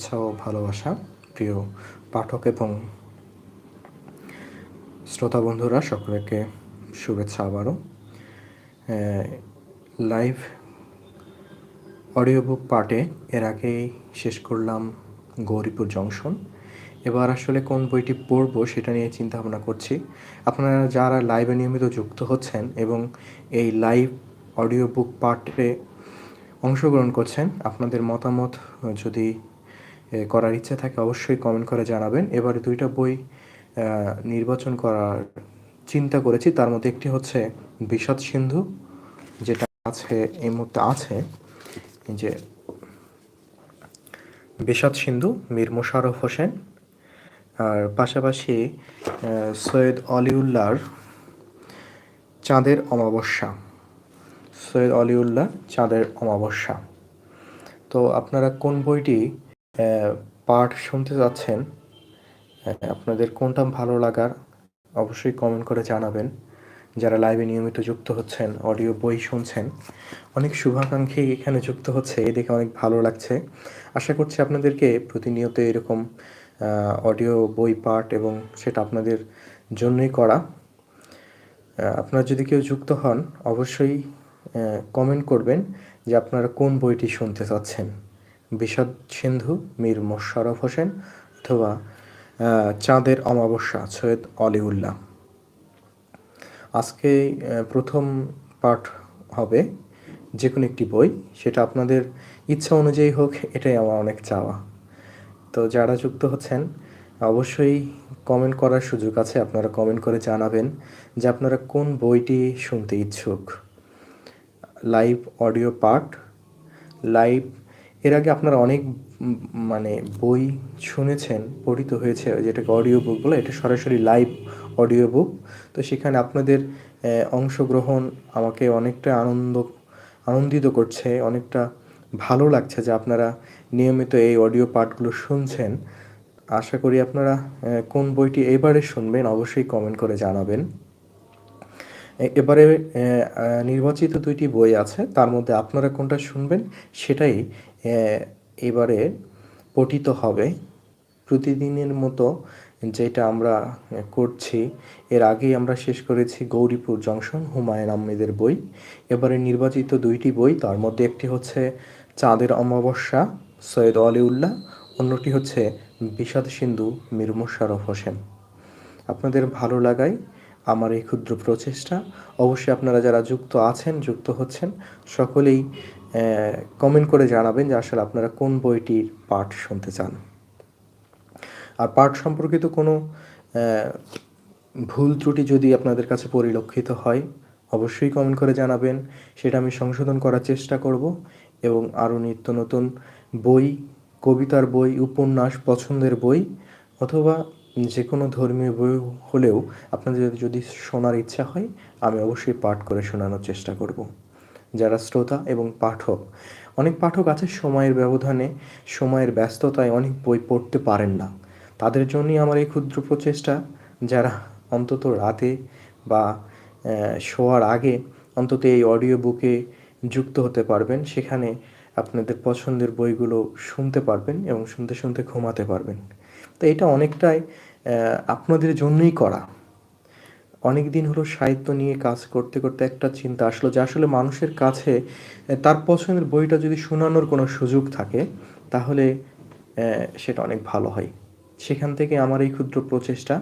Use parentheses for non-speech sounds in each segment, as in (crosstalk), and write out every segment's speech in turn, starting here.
শুভেচ্ছা ও ভালোবাসা, প্রিয় পাঠক এবং শ্রোতা বন্ধুরা, সকলকে শুভেচ্ছা আবারও। লাইভ অডিও বুক পার্টে এর আগেই শেষ করলাম গৌরীপুর জংশন। এবার আসলে কোন বইটি পড়ব সেটা নিয়ে চিন্তা ভাবনা করছি। আপনারা যারা লাইভে নিয়মিত যুক্ত হচ্ছেন এবং এই লাইভ অডিও বুক পার্টে অংশগ্রহণ করছেন, আপনাদের মতামত যদি করার ইচ্ছে থাকে অবশ্যই কমেন্ট করে জানাবেন। এবারে দুইটা বই নির্বাচন করার চিন্তা করেছি। তার মধ্যে একটি হচ্ছে বিষাদ সিন্ধু, যেটা আছে, এই মুহূর্তে আছে। যে বিষাদ সিন্ধু, মীর মোশাররফ হোসেন। আর পাশাপাশি সৈয়দ অলিউল্লাহর চাঁদের অমাবস্যা। সৈয়দ অলিউল্লাহ চাঁদের অমাবস্যা। তো আপনারা কোন বইটি পাঠ শুনতে যাচ্ছেন আপনাদের কোনটা ভালো লাগার অবশ্যই কমেন্ট করে জানাবেন। যারা লাইভে নিয়মিত যুক্ত হচ্ছেন অডিও বই শুনছেন, অনেক শুভাকাঙ্ক্ষী এখানে যুক্ত হচ্ছে, এ দেখে অনেক ভালো লাগছে। আশা করছি আপনাদেরকে প্রতিনিয়ত এরকম অডিও বই, পাঠ এবং সেটা আপনাদের জন্যই করা। আপনারা যদি কেউ যুক্ত হন, অবশ্যই কমেন্ট করবেন যে আপনারা কোন বইটি শুনতে চাচ্ছেন। বিষাদ সিন্ধু, মীর মোশাররফ হোসেন অথবা চাঁদের অমাবস্যা, সৈয়দ অলিউল্লাহ। আজকে প্রথম পাঠ হবে যে কোনো একটি বই। সেটা আপনাদের ইচ্ছা অনুযায়ী হোক, এটাই আমার অনেক চাওয়া। তো যারা যুক্ত হচ্ছেন, অবশ্যই কমেন্ট করার সুযোগ আছে। আপনারা কমেন্ট করে জানাবেন যে আপনারা কোন বইটি শুনতে ইচ্ছুক। লাইভ অডিও পার্ট লাইভ এর আগে আপনারা অনেক মানে বই শুনেছেন পঠিত হয়েছে যেটাকে অডিও বুক বলে, এটা সরাসরি লাইভ অডিও বুক তো সেখানে আপনাদের অংশগ্রহণ আমাকে অনেকটা আনন্দ, আনন্দিত করছে, অনেকটা ভালো লাগছে যে আপনারা নিয়মিত এই অডিও পার্টগুলো শুনছেন। আশা করি আপনারা কোন বইটি এবারে শুনবেন, অবশ্যই কমেন্ট করে জানাবেন। এবারে নির্বাচিত দুইটি বই আছে। তার মধ্যে আপনারা কোনটা শুনবেন সেটাই এবারে পঠিত হবে। প্রতিদিনের মতো যেটা আমরা করছি, এর আগেই আমরা শেষ করেছি গৌরীপুর জংশন, হুমায়ুন আহমেদের বই। এবারে নির্বাচিত দুইটি বই, তার মধ্যে একটি হচ্ছে চাঁদের অমাবস্যা, সৈয়দ আলিউল্লাহ, অন্যটি হচ্ছে বিষাদ সিন্ধু, মীর মোশাররফ হোসেন। আপনাদের ভালো লাগায় আমার এই ক্ষুদ্র প্রচেষ্টা। অবশ্যই আপনারা যারা যুক্ত আছেন, যুক্ত হচ্ছেন, সকলেই কমেন্ট করে জানাবেন যে আসলে আপনারা কোন বইটির পাঠ শুনতে চান। আর পাঠ সম্পর্কিত কোনো ভুল ত্রুটি যদি আপনাদের কাছে পরিলক্ষিত হয়, অবশ্যই কমেন্ট করে জানাবেন। সেটা আমি সংশোধন করার চেষ্টা করব এবং আরও নিত্য নতুন বই, কবিতার বই, উপন্যাস, পছন্দের বই অথবা যে কোনো ধর্মীয় বই হলেও আপনাদের যদি- শোনার ইচ্ছা হয়, আমি অবশ্যই পাঠ করে শোনানোর চেষ্টা করব। যারা শ্রোতা এবং পাঠক, অনেক পাঠক আছে সময়ের ব্যবধানে, সময়ের ব্যস্ততায় অনেক বই পড়তে পারেন না। তাদের জন্যই আমার এই ক্ষুদ্র প্রচেষ্টা। যারা অন্তত রাতে বা শোয়ার আগে অন্তত এই অডিও বুকে যুক্ত হতে পারবেন, সেখানে আপনাদের পছন্দের বইগুলো শুনতে পারবেন এবং শুনতে শুনতে ঘুমাতে পারবেন। তো এটা অনেকটাই আপনাদের জন্যই করা। অনেক দিন হলো সাহিত্য নিয়ে কাজ করতে করতে একটা চিন্তা আসলো যে আসলে মানুষের কাছে তার পছন্দের বইটা যদি শোনানোর কোনো সুযোগ থাকে, তাহলে সেটা অনেক ভালো হয়। সেখান থেকে আমার এই ক্ষুদ্র প্রচেষ্টা,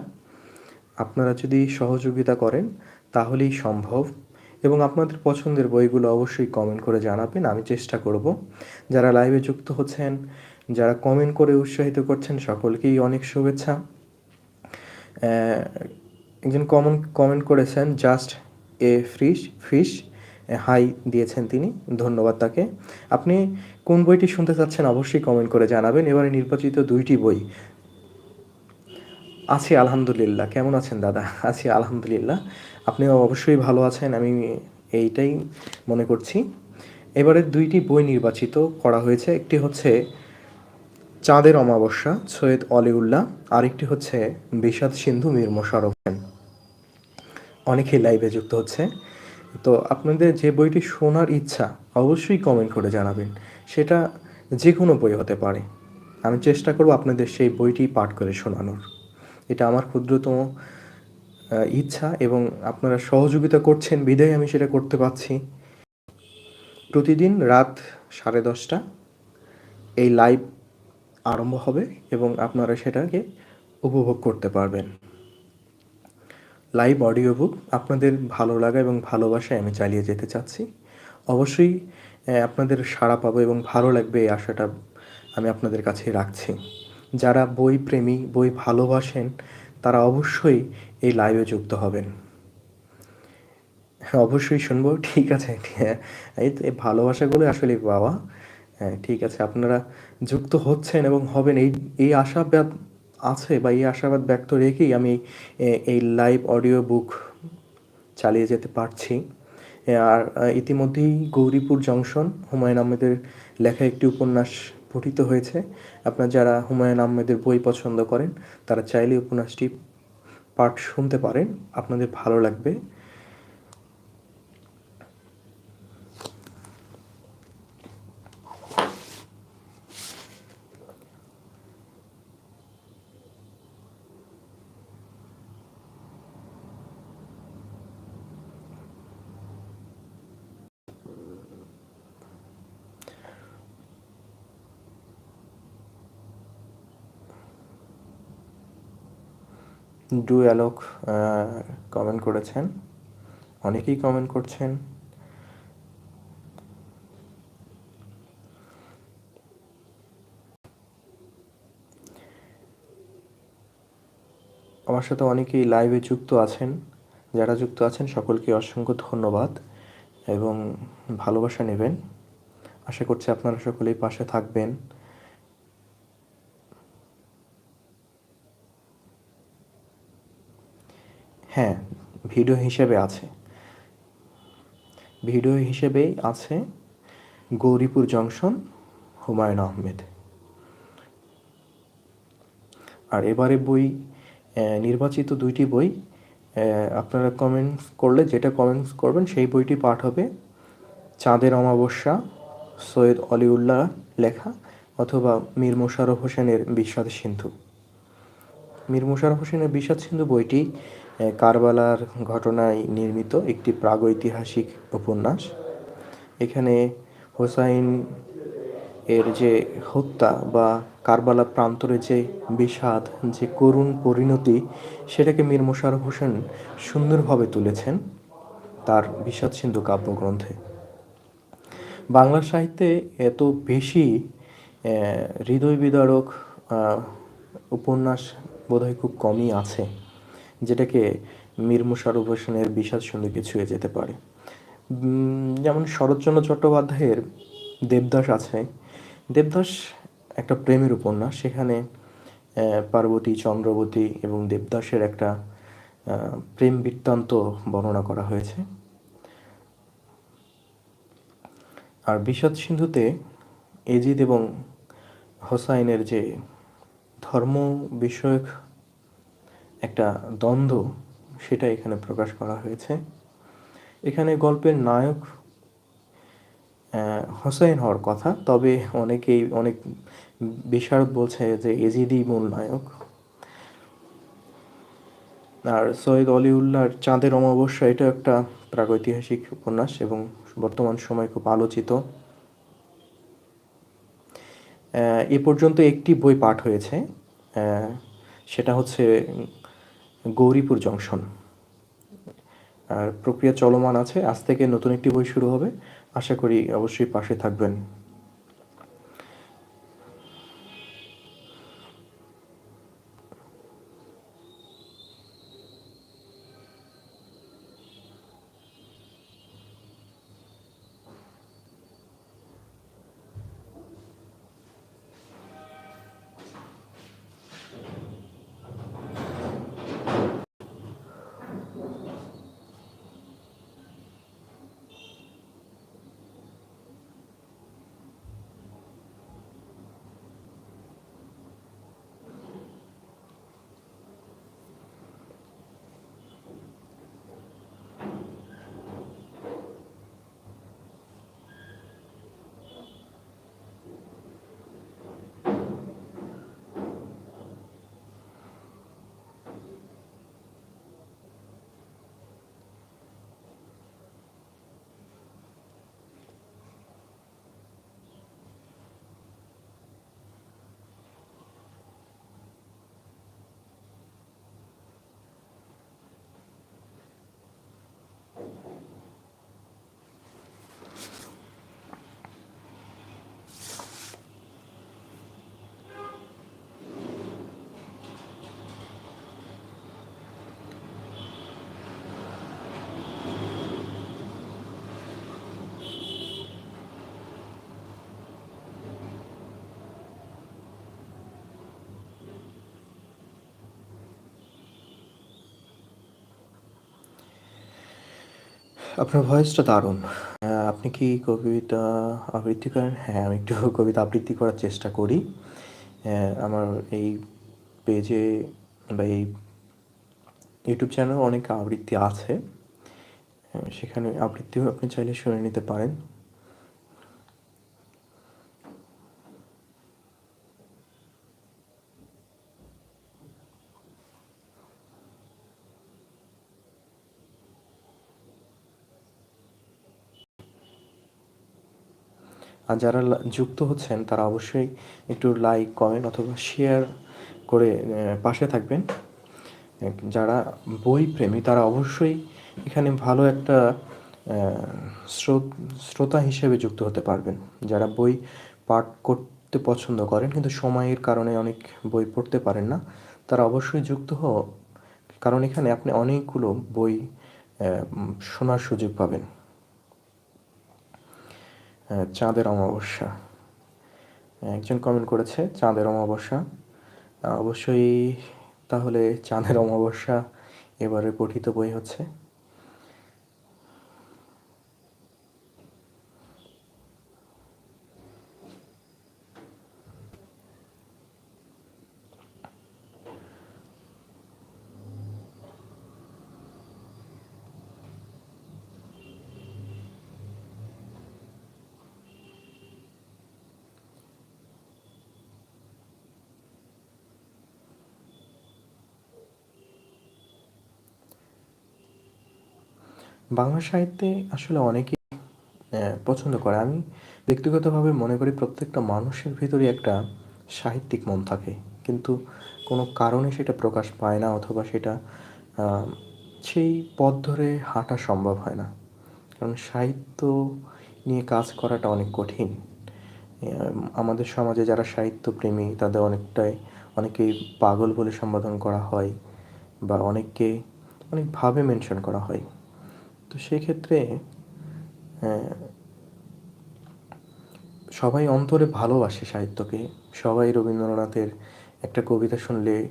আপনারা যদি সহযোগিতা করেন, তাহলেই সম্ভব। এবং আপনাদের পছন্দের বইগুলো অবশ্যই কমেন্ট করে জানাবেন, আমি চেষ্টা করব। যারা লাইভে যুক্ত হচ্ছেন, যারা কমেন্ট করে উৎসাহিত করছেন, সকলকেই অনেক শুভেচ্ছা। একজন কমন কমেন্ট করেছেন just a fresh fish hi দিয়েছেন তিনি। ধন্যবাদ তাকে। আপনি কোন বইটি শুনতে চাচ্ছেন অবশ্যই কমেন্ট করে জানাবেন। এবারে নির্বাচিত দুইটি বই। আছি আলহামদুলিল্লাহ। কেমন আছেন দাদা? আছি আলহামদুলিল্লাহ। আপনিও অবশ্যই ভালো আছেন, আমি এইটাই মনে করছি। এবারে দুইটি বই নির্বাচিত করা হয়েছে। একটি হচ্ছে চাঁদের অমাবস্যা, সৈয়দ অলিউল্লাহ। আরেকটি হচ্ছে বিষাদ সিন্ধু মীর মোশাররফ হোসেন। অনেকেই লাইভে যুক্ত হচ্ছে। তো আপনাদের যে বইটি শোনার ইচ্ছা, অবশ্যই কমেন্ট করে জানাবেন। সেটা যে কোনো বই হতে পারে। আমি চেষ্টা করব আপনাদের সেই বইটি পাঠ করে শোনানোর। এটা আমার ক্ষুদ্রতম ইচ্ছা এবং আপনারা সহযোগিতা করছেন, বিদায় আমি সেটা করতে পারছি। প্রতিদিন রাত সাড়ে দশটা, এই লাইভ আরম্ভ হবে এবং আপনারা সেটাকে উপভোগ করতে পারবেন। লাইভ অডিও বুক আপনাদের ভালো লাগা এবং ভালোবাসায় আমি চালিয়ে যেতে চাচ্ছি। অবশ্যই আপনাদের সাড়া পাবো এবং ভালো লাগবে এই আশাটা আমি আপনাদের কাছে রাখছি। যারা বই প্রেমী, বই ভালোবাসেন, তারা অবশ্যই এই লাইভে যুক্ত হবেন। হ্যাঁ অবশ্যই শুনব, ঠিক আছে। হ্যাঁ এই ভালোবাসাগুলো আসলে পাওয়া। হ্যাঁ ঠিক আছে, আপনারা যুক্ত হচ্ছেন এবং হবেন। এই এই আশাবাদ আছে বা এই আশাবাদ ব্যক্ত রেখেই আমি এই লাইভ অডিও বুক চালিয়ে যেতে পারছি। আর ইতিমধ্যেই গৌরীপুর জংশন, হুমায়ুন আহমেদের লেখা একটি উপন্যাস পঠিত হয়েছে। আপনার যারা হুমায়ুন আহমেদের বই পছন্দ করেন, তারা চাইলে উপন্যাসটি পাঠ শুনতে পারেন। আপনাদের ভালো লাগবে। ডু অ্যালোক কমেন্ট করেছেন। অনেকেই কমেন্ট করছেন। আমার সাথে অনেকেই লাইভে যুক্ত আছেন। যারা যুক্ত আছেন, সকলকে অসংখ্য ধন্যবাদ এবং ভালোবাসা নেবেন। আশা করছি আপনারা সকলেই পাশে থাকবেন হ্যাঁ ভিডিও হিসেবে আছে। ভিডিও হিসেবেই আছে গৌরীপুর জংশন, হুমায়ুন আহমেদ। আর এবারে বই নির্বাচিত দুইটি বই আপনারা কমেন্টস করলে, যেটা কমেন্টস করবেন, সেই বইটি পাঠ হবে চাঁদের অমাবস্যা, সৈয়দ অলিউল্লাহ লেখা অথবা মীর মোশাররফ হোসেনের বিষাদ সিন্ধু। মীর মোশাররফ হোসেনের বিষাদ সিন্ধু বইটি কারবালার ঘটনায় নির্মিত একটি প্রাগৈতিহাসিক উপন্যাস। এখানে হোসাইন এর যে হত্যা বা কারবালা প্রান্তরে যে বিষাদ, যে করুণ পরিণতি, সেটাকে মীর মোশাররফ হোসেন সুন্দরভাবে তুলেছেন তার বিষাদ সিন্ধু কাব্যগ্রন্থে। বাংলা সাহিত্যে এত বেশি হৃদয় বিদারক উপন্যাস বোধহয় খুব কমই আছে। যেটাকে মীর মোশাররফ হোসেনের বিষাদ সিন্ধুকে ছুঁয়ে যেতে পারে। যেমন শরৎচন্দ্র চট্টোপাধ্যায়ের দেবদাস আছে। দেবদাস একটা প্রেমের উপন্যাস। সেখানে পার্বতী, চন্দ্রবতী এবং দেবদাসের একটা প্রেম বৃত্তান্ত বর্ণনা করা হয়েছে। আর বিষাদ সিন্ধুতে এজিদ এবং হোসাইনের যে ধর্ম বিষয়ক একটা দ্বন্দ্ব সেটা এখানে প্রকাশ করা হয়েছে। এখানে গল্পের নায়ক হোসেন হওয়ার কথা, তবে অনেকেই, অনেক বিশারদ বলছে যে এজিদই মূল নায়ক। আর সৈয়দ অলিউল্লাহর চাঁদের অমাবস্যা, এটা একটা প্রাগৈতিহাসিক উপন্যাস এবং বর্তমান সময় খুব আলোচিত। এ পর্যন্ত একটি বই পাঠ হয়েছে। সেটা হচ্ছে গৌরীপুর জংশন। আর প্রক্রিয়া চলমান আছে। আজ থেকে নতুন একটি বই শুরু হবে। আশা করি অবশ্যই পাশে থাকবেন। আপনার ভয়েসটা দারুণ। আপনি কি কবিতা আবৃত্তি করেন? হ্যাঁ আমি একটু (laughs) কবিতা আবৃত্তি করার চেষ্টা করি। আহ, আমার এই পেজে বা এই ইউটিউব চ্যানেলে অনেক আবৃত্তি আছে। আহ, সেখানে আবৃত্তিও আপনি চাইলে শুনে নিতে পারেন। আর যারা যুক্ত হচ্ছেন, তারা অবশ্যই একটু লাইক কমেন্ট অথবা শেয়ার করে পাশে থাকবেন। যারা বই প্রেমী, তারা অবশ্যই এখানে ভালো একটা শ্রোত- হিসেবে যুক্ত হতে পারবেন। যারা বই পাঠ করতে পছন্দ করেন, কিন্তু সময়ের কারণে অনেক বই পড়তে পারেন না, তারা অবশ্যই যুক্ত হ কারণ এখানে আপনি অনেকগুলো বই শোনার সুযোগ পাবেন। চাঁদের অমাবস্যা। একজন কমেন্ট করেছে, চাঁদের অমাবস্যা। অবশ্যই তাহলে চাঁদের অমাবস্যা এবারে পঠিত বই হচ্ছে। বাংলা সাহিত্যে আসলে অনেকেই পছন্দ করে। আমি ব্যক্তিগতভাবে মনে করি প্রত্যেকটা মানুষের ভিতরে একটা সাহিত্যিক মন থাকে। কিন্তু কোনো কারণে সেটা প্রকাশ পায় না অথবা সেটা সেই পথ ধরে হাঁটা সম্ভব হয় না। কারণ সাহিত্য নিয়ে কাজ করাটা অনেক কঠিন। আমাদের সমাজে যারা সাহিত্য প্রেমী তাদের অনেকটাই, অনেকেই পাগল বলে সম্বোধন করা হয় বা অনেককে অনেকভাবে মেনশন করা হয়। তো সেক্ষেত্রে আহ, সবাই অন্তরে ভালোবাসে সাহিত্যকে। সবাই রবীন্দ্রনাথের একটা কবিতা শুনলে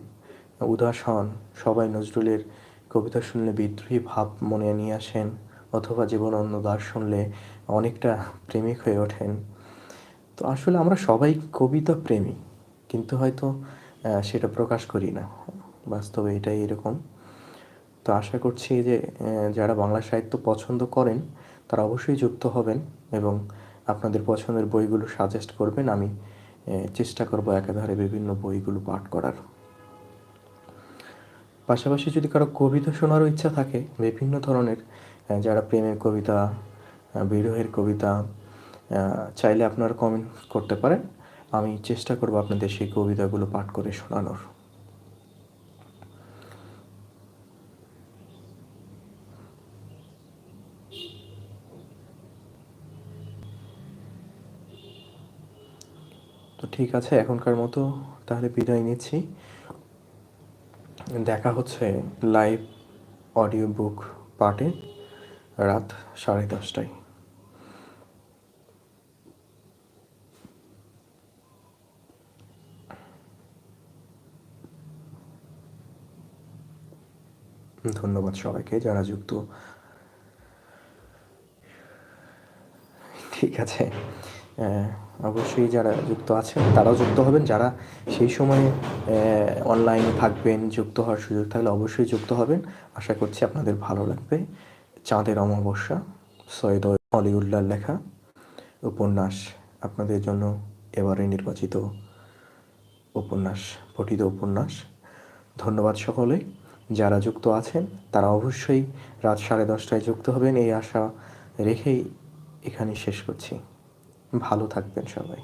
উদাস হন সবাই নজরুলের কবিতা শুনলে বিদ্রোহী ভাব মনে নিয়ে আসেন অথবা জীবনানন্দ দাস শুনলে অনেকটা প্রেমিক হয়ে ওঠেন। তো আসলে আমরা সবাই কবিতা প্রেমী কিন্তু হয়তো সেটা প্রকাশ করি না। বাস্তবে এটাই এরকম। তো আশা করছি যে যারা বাংলা সাহিত্য পছন্দ করেন, তারা অবশ্যই যুক্ত হবেন এবং আপনাদের পছন্দের বইগুলো সাজেস্ট করবেন। আমি চেষ্টা করব একাধারে বিভিন্ন বইগুলো পাঠ করার। পাশাপাশি যদি কারও কবিতা শোনারও ইচ্ছা থাকে, বিভিন্ন ধরনের যারা প্রেমের কবিতা বিরহের কবিতা চাইলে আপনারা কমেন্ট করতে পারেন। আমি চেষ্টা করব আপনাদের সেই কবিতাগুলো পাঠ করে শোনানোর তো ঠিক আছে, এখনকার মতো তাহলে বিদায় নিচ্ছি। দেখা হচ্ছে লাইভ অডিও বুক পার্টে রাত সাড়ে দশটায়। ধন্যবাদ সবাইকে যারা যুক্ত। ঠিক আছে অবশ্যই যারা যুক্ত আছেন, তারাও যুক্ত হবেন। যারা সেই সময়ে অনলাইনে থাকবেন, যুক্ত হওয়ার সুযোগ থাকলে অবশ্যই যুক্ত হবেন। আশা করছি আপনাদের ভালো লাগবে। চাঁদের অমাবস্যা, সৈয়দ অলিউল্লার লেখা, উপন্যাস আপনাদের জন্য এবারে নির্বাচিত উপন্যাস, পঠিত উপন্যাস। ধন্যবাদ সকলে। যারা যুক্ত আছেন, তারা অবশ্যই রাত সাড়ে দশটায় যুক্ত হবেন। এই আশা রেখেই এখানে শেষ করছি। ভালো থাকবেন সবাই।